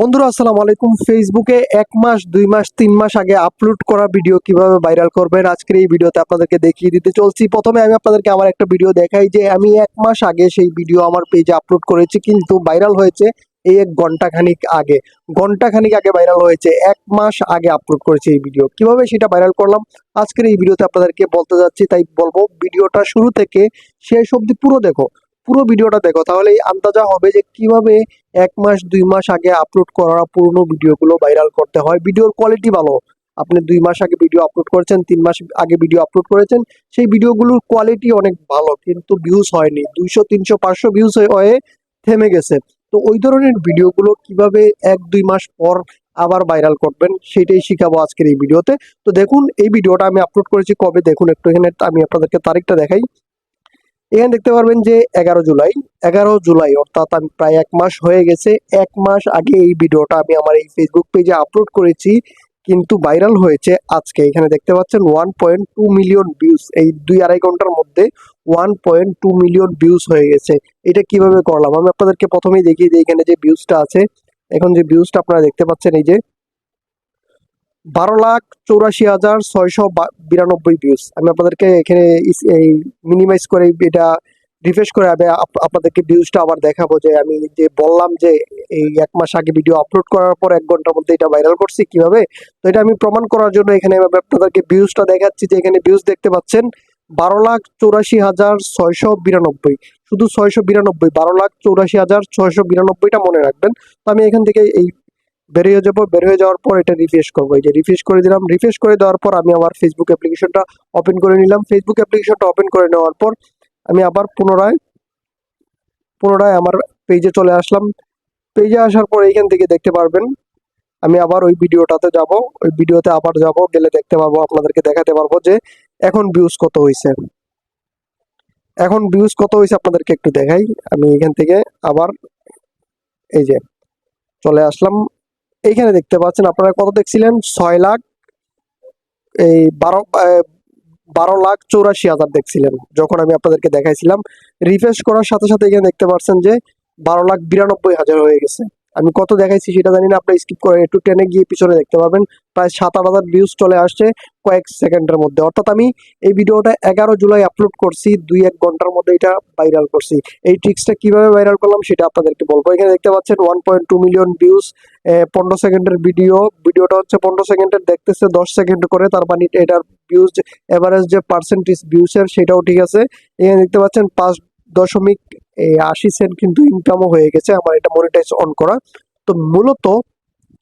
বন্ধুরা, আসসালামু আলাইকুম। ফেসবুকে এক মাস, দুই মাস, তিন মাস আগে আপলোড করা ভিডিও কীভাবে ভাইরাল করবেন? আজকের এই ভিডিওতে আপনাদেরকে দেখিয়ে দিতে চলছি। প্রথমে আমি আপনাদেরকে আমার একটা ভিডিও দেখাই যে আমি এক মাস আগে সেই ভিডিও আমার পেজে আপলোড করেছি, কিন্তু ভাইরাল হয়েছে এই এক ঘণ্টা খানিক আগে। ঘণ্টা খানিক আগে ভাইরাল হয়েছে, এক মাস আগে আপলোড করেছে এই ভিডিও কীভাবে সেটা ভাইরাল করলাম? আজকের এই ভিডিওতে আপনাদেরকে বলতে যাচ্ছি, তাই বলব ভিডিওটা শুরু থেকে শেষ অবধি পুরো দেখো। পুরো ভিডিওটা দেখো, তাহলে আন্দাজা হবে যে কীভাবে এক মাস, দুই মাস আগে আপলোড করা পুরনো ভিডিওগুলো ভাইরাল করতে হয়। ভিডিওর কোয়ালিটি ভালো। আপনি দুই মাস আগে ভিডিও আপলোড করেছেন, তিন মাস আগে ভিডিও আপলোড করেছেন, সেই ভিডিওগুলোর কোয়ালিটি অনেক ভালো, কিন্তু ভিউজ হয়নি। দুইশো, তিনশো, পাঁচশো ভিউজ হয়ে থেমে গেছে। তো ওই ধরনের ভিডিওগুলো কীভাবে এক, দুই মাস পর আবার ভাইরাল করবেন, সেটাই শিখাবো আজকের এই ভিডিওতে। তো দেখুন, এই ভিডিওটা আমি আপলোড করেছি কবে? দেখুন একটু এখানে, আমি আপনাদেরকে তারিখটা দেখাই। এখানে দেখতে পারবেন যে এগারো জুলাই এগারো জুলাই, অর্থাৎ আমি প্রায় এক মাস হয়ে গেছে। এক মাস আগে এই ভিডিওটা আমি আমার এই ফেসবুক পেজে আপলোড করেছি, কিন্তু ভাইরাল হয়েছে আজকে। এখানে দেখতে পাচ্ছেন one point two million views এই দুই আড়াই ঘণ্টার মধ্যে one point two million views হয়ে গেছে। এটা কীভাবে করলাম? আমি আপনাদেরকে প্রথমেই দেখিয়ে দিই এখানে যে ভিউজটা আছে। এখন যে ভিউজটা আপনারা দেখতে পাচ্ছেন, এই যে বারো লাখ চৌরাশি হাজার ছয়শো বিরানব্বই ভিউজ আমি আপনাদেরকে এখানে এই মিনিমাইজ করে এটা রিফ্রেশ করে আমি আপনাদেরকে ভিউজটা আবার দেখাবো যে আমি যে বললাম যে এই এক মাস আগে ভিডিও আপলোড করার পর এক ঘণ্টার মধ্যে এটা ভাইরাল করছি কীভাবে, তো এটা আমি প্রমাণ করার জন্য এখানে আমি আপনাদেরকে ভিউজটা দেখাচ্ছি যে এখানে ভিউজ দেখতে পাচ্ছেন বারো লাখ চৌরাশি হাজার ছয়শো বিরানব্বই। শুধু ছয়শো বিরানব্বই, বারো লাখ চৌরাশি হাজার ছয়শো বিরানব্বইটা মনে রাখবেন। তো আমি এখান থেকে এই বের হয়ে যাব বের হয়ে যাওয়ার পর এটা রিফ্রেশ করব। এই যে রিফ্রেশ করে দিলাম রিফ্রেশ করে দেওয়ার পর আমি আবার ফেসবুক অ্যাপ্লিকেশনটা ওপেন করে নিলাম। ফেসবুক অ্যাপ্লিকেশনটা ওপেন করে নেওয়ার পর আমি আবার পুনরায় পুনরায় আমার পেজে চলে আসলাম। পেজে আসার পর এইখান থেকে দেখতে পারবেন, আমি আবার ওই ভিডিওটাতে যাব। ওই ভিডিওতে আবার যাব, গেলে দেখতে পাবো, আপনাদেরকে দেখাতে পারব যে এখন ভিউজ কত হয়েছে এখন ভিউজ কত হয়েছে আপনাদেরকে একটু দেখাই। আমি এখান থেকে আবার এই যে চলে আসলাম। এইখানে দেখতে পাচ্ছেন আপনারা কত দেখছিলেন? ছয় লাখ, এই বারো বারো লাখ চৌরাশি হাজার দেখছিলেন, যখন আমি আপনাদেরকে দেখাইছিলাম। রিফ্রেশ করার সাথে সাথে এখানে দেখতে পাচ্ছেন যে বারো লাখ বিরানব্বই হাজার হয়ে গেছে। আমি কত দেখাইছি সেটা জানি না আপনি স্কিপ করে একটু টেনে গিয়ে পিছনে দেখতে পাবেন। প্রায় সাত আট হাজার ভিউজ চলে আসছে কয়েক সেকেন্ডের মধ্যে। অর্থাৎ আমি এই ভিডিওটা এগারো জুলাই আপলোড করছি, দুই এক ঘণ্টার মধ্যে এটা ভাইরাল করছি। এই ট্রিক্সটা কীভাবে ভাইরাল করলাম সেটা আপনাদেরকে বলব। এখানে দেখতে পাচ্ছেন one point two million views পনেরো সেকেন্ডের ভিডিও ভিডিওটা হচ্ছে পনেরো সেকেন্ডের দেখতেছে দশ সেকেন্ড করে, তার মানে এটার ভিউজ এভারেজ যে পার্সেন্টেজ ভিউসের সেটাও ঠিক আছে। এখানে দেখতে পাচ্ছেন পাঁচ দশমিক এই আশি সেন্ট কিন্তু ইনকামও হয়ে গেছে, আমার এটা মনিটাইজ অন করা। তো মূলত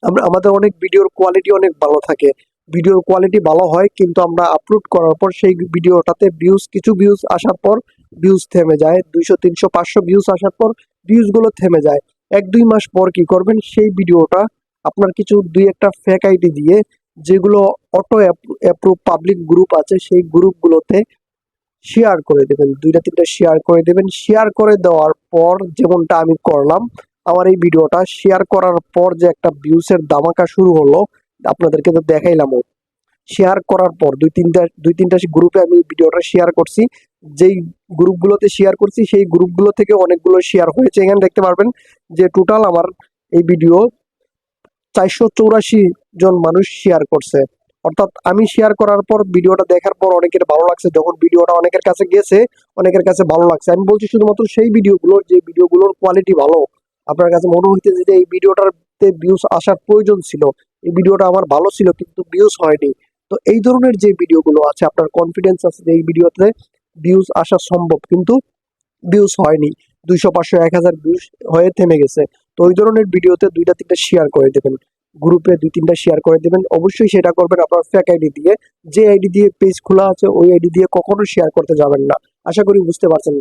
আমরা, আমাদের অনেক ভিডিওর কোয়ালিটি অনেক ভালো থাকে। ভিডিওর কোয়ালিটি ভালো হয়, কিন্তু আমরা আপলোড করার পর সেই ভিডিওটাতে ভিউজ কিছু ভিউজ আসার পর ভিউজ থেমে যায়। দুইশো, তিনশো, পাঁচশো ভিউজ আসার পর ভিউজগুলো থেমে যায়। এক, দুই মাস পর কি করবেন, সেই ভিডিওটা আপনার কিছু দুই একটা ফেক আইডি দিয়ে যেগুলো অটো অ্যাপ্রুভ পাবলিক গ্রুপ আছে, সেই গ্রুপগুলোতে শেয়ার করে দেবেন, দুইটা তিনটা শেয়ার করে দেবেন। শেয়ার করে দেওয়ার পর যেমনটা আমি করলাম, আমার এই ভিডিওটা শেয়ার করার পর যে একটা ভিউসের দামাকা শুরু হলো, আপনাদেরকে তো দেখাইলাম শেয়ার করার পর দুই তিনটা দুই তিনটা গ্রুপে আমি ভিডিওটা শেয়ার করছি। যেই গ্রুপগুলোতে শেয়ার করছি, সেই গ্রুপগুলো থেকে অনেকগুলো শেয়ার হয়েছে। এখানে দেখতে পারবেন যে টোটাল আমার এই ভিডিও চারশো চৌরাশি জন মানুষ শেয়ার করছে। অর্থাৎ আমি শেয়ার করার পর ভিডিওটা দেখার পর অনেকের ভালো লাগছে। যখন ভিডিওটা অনেকের কাছে গেছে, অনেকের কাছে ভালো লাগছে। আমি বলছি শুধুমাত্র সেই ভিডিওগুলো যে ভিডিওগুলোর কোয়ালিটি ভালো, আপনার কাছে মনে হইতেছে যে এই ভিডিওটাতে ভিউজ আসার প্রয়োজন ছিল, এই ভিডিওটা আমার ভালো ছিল কিন্তু ভিউজ হয়নি। তো এই ধরনের যে ভিডিওগুলো আছে, আপনার কনফিডেন্স আছে যে এই ভিডিওতে ভিউজ আসা সম্ভব কিন্তু ভিউজ হয়নি। দুইশো পাঁচশো এক হাজার ভিউজ হয়ে থেমে গেছে। তো ওই ধরনের ভিডিওতে দুইটা তিনটা শেয়ার করে দেবেন। গ্রুপে দুই, তিনটা শেয়ার করে দেবেন। অবশ্যই সেটা করবেন আপনার ফ্যাক আইডি দিয়ে। যে আইডি দিয়ে পেজ খোলা আছে, ওই আইডি দিয়ে কখনো শেয়ার করতে যাবেন না। আশা করি বুঝতে পারছেন।